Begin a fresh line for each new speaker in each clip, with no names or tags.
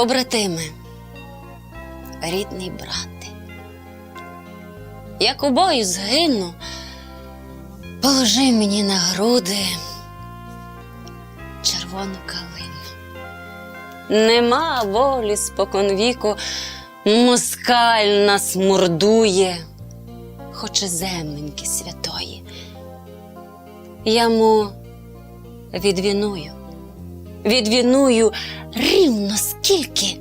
побратими, рідний брате. Як у бою згину, положи мені на груди червону калину. Нема волі споконвіку, москаль нас мордує, хоче земленьки святої. Я му відвіную, відвіную рівно скільки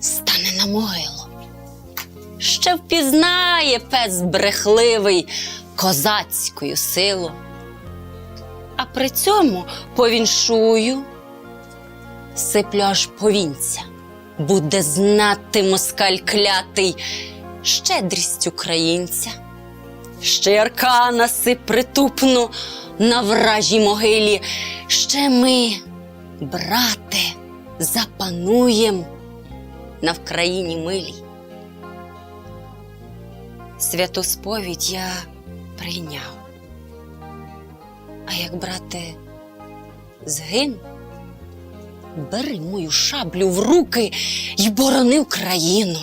стане на могилу. Ще впізнає пес брехливий козацькою силу. А при цьому повіншую, сиплю аж повінця, буде знати москаль клятий щедрість українця. Ще ярка насип притупну на вражій могилі. Ще ми, брате, запануєм на Вкраїні милій. Святу сповідь я прийняв. А як, брате, згин, бери мою шаблю в руки й борони Україну.